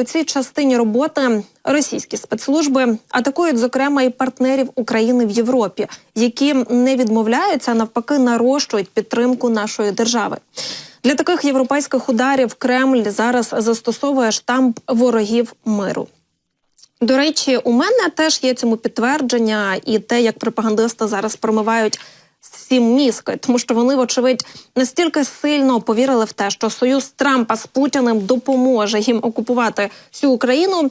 У цій частині роботи російські спецслужби атакують, зокрема, і партнерів України в Європі, які не відмовляються, а навпаки, нарощують підтримку нашої держави. Для таких європейських ударів Кремль зараз застосовує штамп ворогів миру. До речі, у мене теж є цьому підтвердження, і те, як пропагандисти зараз промивають всім мізки, тому що вони, вочевидь, настільки сильно повірили в те, що союз Трампа з Путіним допоможе їм окупувати всю Україну.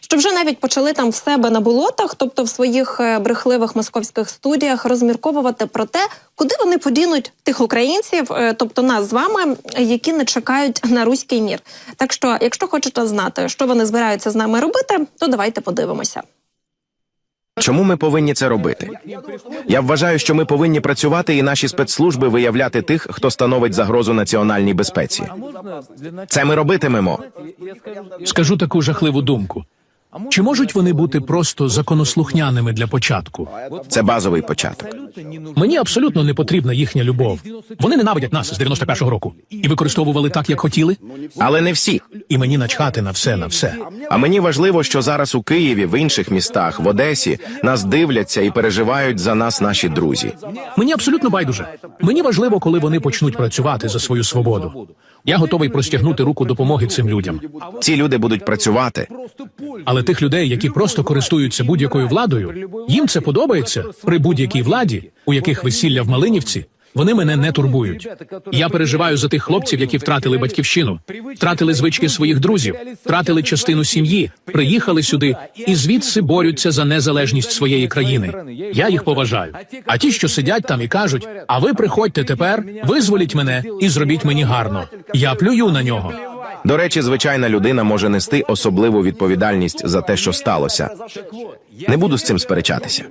Що вже навіть почали там в себе на болотах, тобто в своїх е, брехливих московських студіях, розмірковувати про те, куди вони подінуть тих українців, е, тобто нас з вами, які не чекають на руський мір. Так що, якщо хочете знати, що вони збираються з нами робити, то давайте подивимося. Чому ми повинні це робити? Я вважаю, що ми повинні працювати і наші спецслужби виявляти тих, хто становить загрозу національній безпеці. Це ми робитимемо. Скажу таку жахливу думку. Чи можуть вони бути просто законослухняними для початку? Це базовий початок. Мені абсолютно не потрібна їхня любов. Вони ненавидять нас з 91-го року і використовували так, як хотіли. Але не всі. І мені начхати на все, на все. А мені важливо, що зараз у Києві, в інших містах, в Одесі нас дивляться і переживають за нас наші друзі. Мені абсолютно байдуже. Мені важливо, коли вони почнуть працювати за свою свободу. Я готовий простягнути руку допомоги цим людям. Ці люди будуть працювати. Але тих людей, які просто користуються будь-якою владою, їм це подобається при будь-якій владі, у яких весілля в Малинівці. Вони мене не турбують. Я переживаю за тих хлопців, які втратили батьківщину, втратили звички своїх друзів, втратили частину сім'ї, приїхали сюди і звідси борються за незалежність своєї країни. Я їх поважаю. А ті, що сидять там і кажуть: а ви приходьте тепер, визволіть мене і зробіть мені гарно. Я плюю на нього. До речі, звичайна людина може нести особливу відповідальність за те, що сталося. Не буду з цим сперечатися.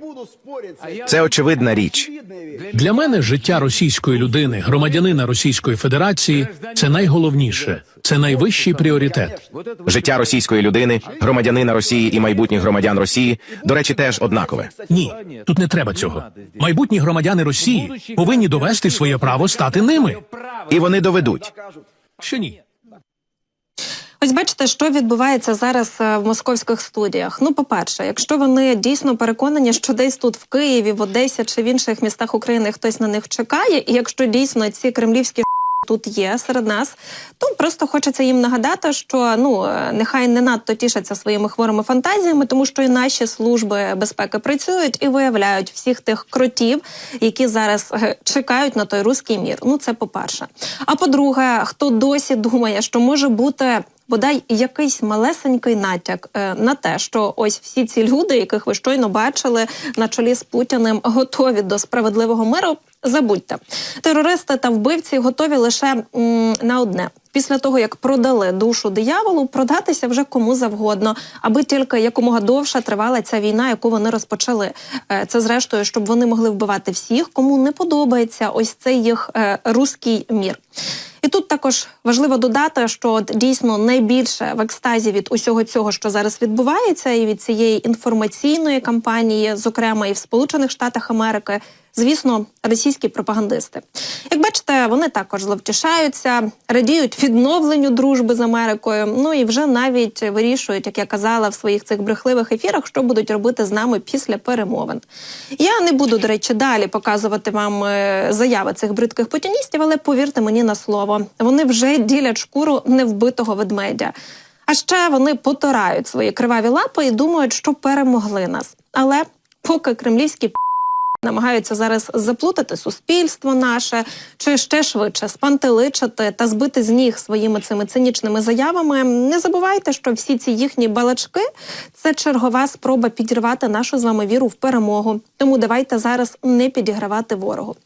Це очевидна річ. Для мене життя російської людини, громадянина Російської Федерації, це найголовніше, це найвищий пріоритет. Життя російської людини, громадянина Росії і майбутніх громадян Росії, до речі, теж однакове. Ні, тут не треба цього. Майбутні громадяни Росії повинні довести своє право стати ними. І вони доведуть. Що ні? Ось бачите, що відбувається зараз е, в московських студіях. Ну, по-перше, якщо вони дійсно переконані, що десь тут в Києві, в Одесі чи в інших містах України хтось на них чекає, і якщо дійсно ці кремлівські тут є серед нас, то просто хочеться їм нагадати, що ну е, нехай не надто тішаться своїми хворими фантазіями, тому що і наші служби безпеки працюють і виявляють всіх тих кротів, які зараз е, чекають на той руський мір. Ну це по-перше. А по-друге, хто досі думає, що може бути. Бодай якийсь малесенький натяк е, на те, що ось всі ці люди, яких ви щойно бачили на чолі з Путіним, готові до справедливого миру. Забудьте, терористи та вбивці готові лише м, на одне. Після того як продали душу дияволу, продатися вже кому завгодно, аби тільки якомога довше тривала ця війна, яку вони розпочали. Е, Це зрештою, щоб вони могли вбивати всіх, кому не подобається ось цей їх е, руський мір. І тут також важливо додати, що дійсно найбільше в екстазі від усього цього, що зараз відбувається, і від цієї інформаційної кампанії, зокрема і в Сполучених Штатах Америки, звісно, російські пропагандисти. Як бачите, вони також зловтішаються, радіють відновленню дружби з Америкою. Ну і вже навіть вирішують, як я казала в своїх цих брехливих ефірах, що будуть робити з нами після перемовин. Я не буду, до речі, далі показувати вам е, заяви цих бридких путіністів, але повірте мені на слово, вони вже ділять шкуру невбитого ведмедя. А ще вони потирають свої криваві лапи і думають, що перемогли нас. Але поки кремлівські намагаються зараз заплутати суспільство наше, чи ще швидше спантеличити та збити з ніг своїми цими цинічними заявами. Не забувайте, що всі ці їхні балачки це чергова спроба підірвати нашу з вами віру в перемогу. Тому давайте зараз не підігравати ворогу.